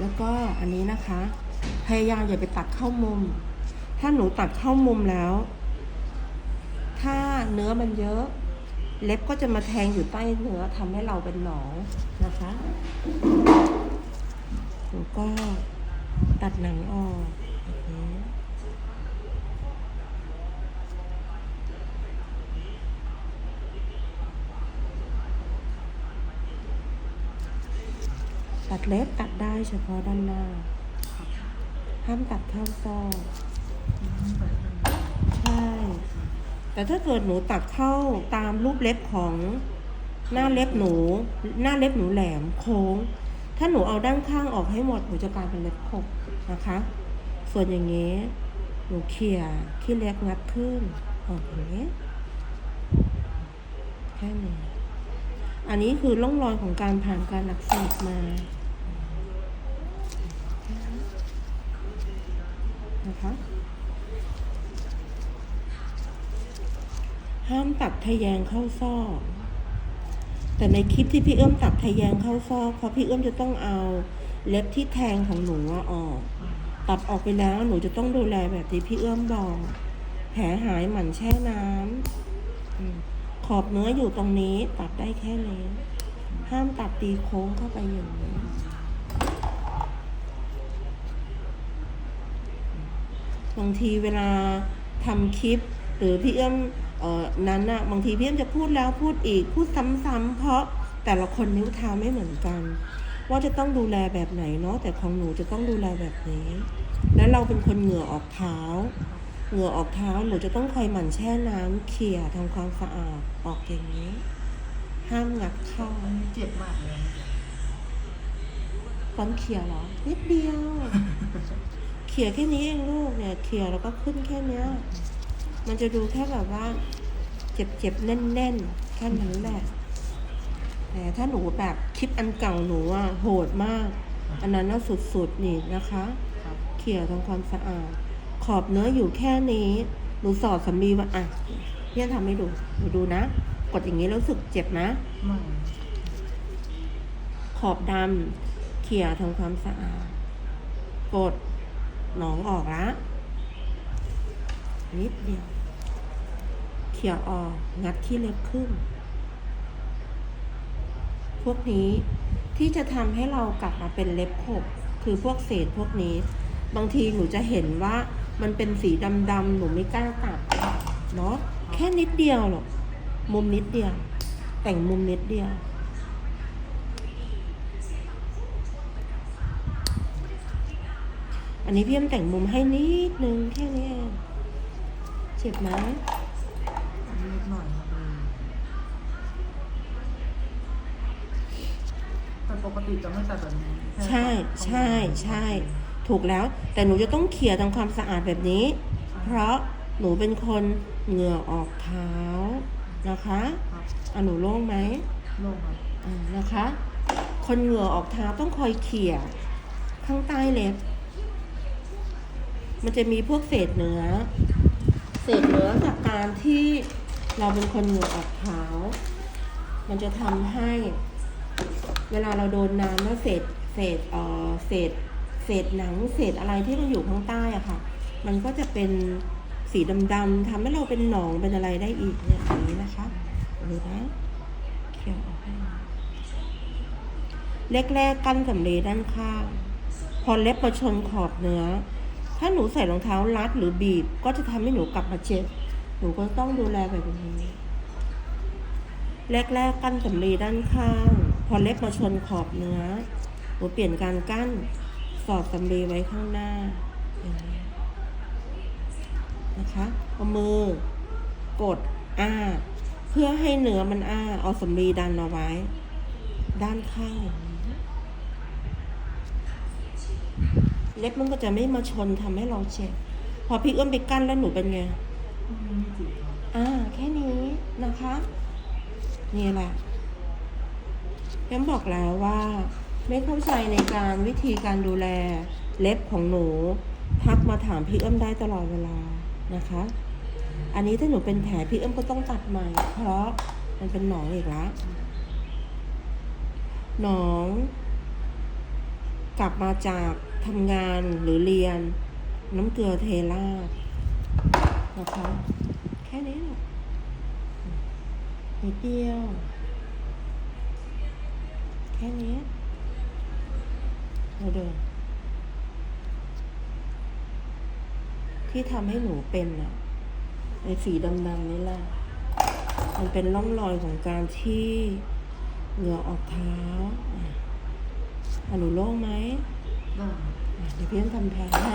แล้วก็อันนี้นะคะ พยายามอย่าไปตัดเข้ามุม ถ้าหนูตัดเข้ามุมแล้ว ถ้าเนื้อมันเยอะ เล็บก็จะมาแทงอยู่ใต้เนื้อทำให้เราเป็นหนองนะคะหนูก็ตัดหนังออกแบบนี้ ตัดเล็บตัดได้เฉพาะด้านหน้า ห้ามตัดเข้าซอกใช่ แต่ถ้าเกิดหนูตัดเข้าตามรูปเล็บของหน้าเล็บหนู หน้าเล็บหนูแหลมโค้ง ถ้าหนูเอาด้านข้างออกให้หมดหนูจะกลายเป็นเล็บขบนะคะ ส่วนอย่างนี้ หนูเขี่ยขี้เล็บงัดขึ้นออกอย่างนี้แค่นี้อันนี้คือร่องรอยของการผ่านการอักเสบมา นะคะห้ามตัดทะแยงเข้าซอก แต่ในคลิปที่พี่เอื้อมตัดทะแยงเข้าซอกเพราะพี่เอื้อมจะต้องเอาเล็บที่แทงของหนูออก ตัดออกไปแล้วหนูจะต้องดูแลแบบที่พี่เอื้อมบอก แผลหายหมั่นแช่น้ำขอบเนื้ออยู่ตรงนี้ตัดได้แค่นี้ห้ามตัดตีโค้งเข้าไปอย่างนี้ บางทีเวลาทำคลิป หรือพี่เอื้อมเออนั้นน่ะบางทีพี่เอื้อมจะพูดแล้วพูดอีกพูดซ้ำๆเพราะแต่ละคนนิ้วเท้าไม่เหมือนกัน ว่าจะต้องดูแลแบบไหนเนาะแต่ของหนูจะต้องดูแลแบบนี้ แล้วเราเป็นคนเหงื่อออกเท้าเหงื่อออกเท้าหนูจะต้องคอยหมั่นแช่น้ำเขี่ยทำความสะอาดออกอย่างนี้ ห้ามงัดเข้าเจ็บมากเลยตอนเขี่ยเหรอนิดเดียว ขี่ยแค่นี้เองลูกเนี่ยเขี่ยแล้วก็ขึ้นแค่เนี้ย มันจะดูแค่แบบว่า เจ็บเจ็บๆแน่นแค่นั้นแหละแต่ถ้าหนูแบบคลิปอันเก่าหนูอะโหดมาก อันนั้นน่าสุดๆนี่นะคะเขี่ยทำความสะอาด ขอบเนื้ออยู่แค่นี้หนูสอดสำลีว่าอะพี่จะทำให้ดูหนูดูนะ กดอย่างนี้แล้วรู้สึกเจ็บนะขอบดำเขี่ยทำความสะอาด กด หนองออกละนิดเดียว เขี่ยออกงัดขี้เล็บขึ้น พวกนี้ที่จะทำให้เรากลับมาเป็นเล็บขบคือพวกเศษพวกนี้ บางทีหนูจะเห็นว่ามันเป็นสีดำๆหนูไม่กล้าตัดเนาะแค่นิดเดียวหรอกมุมนิดเดียว แต่งมุมนิดเดียว อันนี้พี่เอ็มแต่งมุมให้นิดนึงแค่นี้เองเจ็บไหมเล็กหน่อยครับแต่ปกติจะไม่ตัดแบบนี้แค่ใช่ใช่ใช่ ถูกแล้ว แต่หนูจะต้องเขี่ยทำความสะอาดแบบนี้ เพราะหนูเป็นคนเหงื่อออกเท้านะคะครับอะหนูโล่งไหมโล่งครับอ่านะคะ คนเหงื่อออกเท้าต้องคอยเขี่ยข้างใต้เล็บ มันจะมีพวกเศษเนื้อ เศษเนื้อจากการที่เราเป็นคนเหงื่อออกเท้ามันจะทำให้ เวลาเราโดนน้ำแล้วเศษเศษเอ่อเศษ เศษหนังเศษอะไรที่มันอยู่ข้างใต้อะค่ะ มันก็จะเป็นสีดำๆทำให้เราเป็นหนองเป็นอะไรได้อีกเนี่ยอย่างนี้นะคะดูนะเขี่ยออกให้แรกๆกั้นสำลีด้านข้าง พอเล็บมาชนขอบเนื้อ ถ้าหนูใส่รองเท้ารัดหรือบีบ ก็จะทำให้หนูกลับมาเจ็บ หนูก็ต้องดูแลแบบนี้ แรกๆกั้นสำลีด้านข้าง พอเล็บมาชนขอบเนื้อ หนูเปลี่ยนการกั้นสอดสำลีไว้ข้างหน้าอย่างนี้นะคะเอามือกดอ้า เพื่อให้เนื้อมันอ้า เอาสำลีดันเอาไว้ ด้านข้างอย่างนี้ เล็บมันก็จะไม่มาชนทำให้เราเจ็บพอพี่เอื้อมไปกั้นแล้วหนูเป็นไงอ่าแค่นี้นะคะ นี่แหละย้ำบอกแล้วว่าไม่เข้าใจในการวิธีการดูแลเล็บของหนู ทักมาถามพี่เอื้อมได้ตลอดเวลานะคะ อันนี้ถ้าหนูเป็นแผลพี่เอื้อมก็ต้องตัดใหม่ เพราะมันเป็นหนองอีกแล้วหนอง กลับมาจาก ทำงานหรือเรียน น้ำเกลือเทราดนะคะแค่นี้แหละนิดเดียว แค่นี้เราเดินที่ทำให้หนูเป็นอะไอสีดำๆนี่แหละมันเป็นร่องรอยของการที่เหงื่อออกเท้าอะหนูโล่งไหม อะเดี๋ยวพี่ต้องทำแผลให้